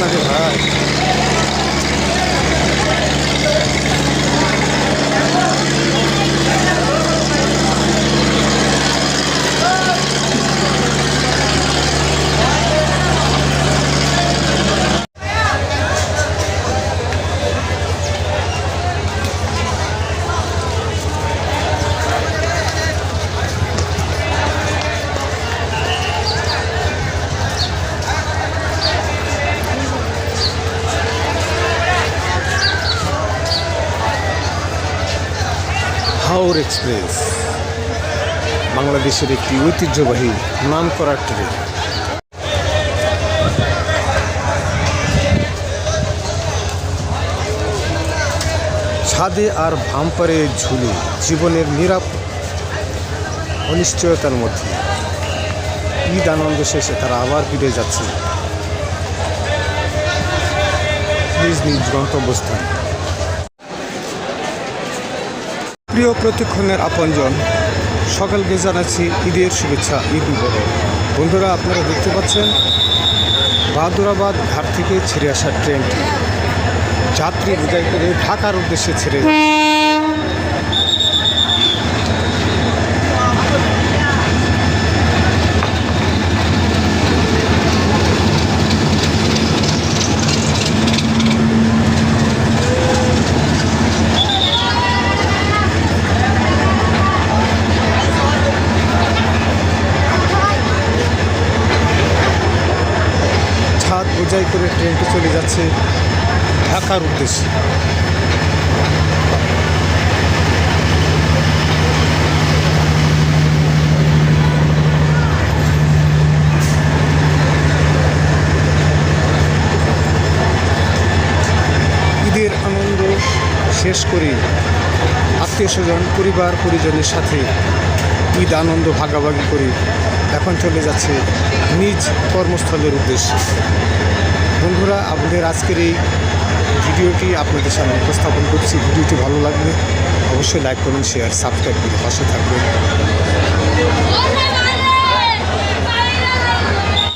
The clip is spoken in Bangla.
那就还 হাওর এক্সপ্রেস, বাংলাদেশের একটি ঐতিহ্যবাহী নামকরা ট্রেন। ছাদে আর ভাম্পারে ঝুলে জীবনের নিরাপ অনিশ্চয়তার মধ্যে। ঈদ আনন্দ শেষে তারা আবার ফিরে যাচ্ছে। নিজ নিজ গন্তব্যস্থান। প্রিয় প্রতিক্ষণের আপনজন, সকালকে জানাচ্ছি ঈদের শুভেচ্ছা, ঈদ মুবারক। বন্ধুরা, আপনারা দেখতে পাচ্ছেন, বাহাদুরাবাদ ঘাট থেকে ছেড়ে আসা ট্রেনটি যাত্রী বিদায় করে ঢাকার উদ্দেশ্যে ছেড়ে যাচ্ছে। ছাদ বোঝাই করে ট্রেনটি চলে যাচ্ছে ঢাকার উদ্দেশ্যে। ঈদের আনন্দ শেষ করে আত্মীয় স্বজন, পরিবার, পরিজনের সাথে ঈদ, আনন্দ, ভাগাভাগি করে। এখন চলে যাচ্ছে নিজ কর্মস্থলের উদ্দেশ্যে। বন্ধুরা আপনাদের আজকের এই ভিডিওটি আপনাদের সামনে উপস্থাপন করছি। ভিডিওটি ভালো লাগবে অবশ্যই লাইক করুন শেয়ার, সাবস্ক্রাইব করে পাশে থাকবেন।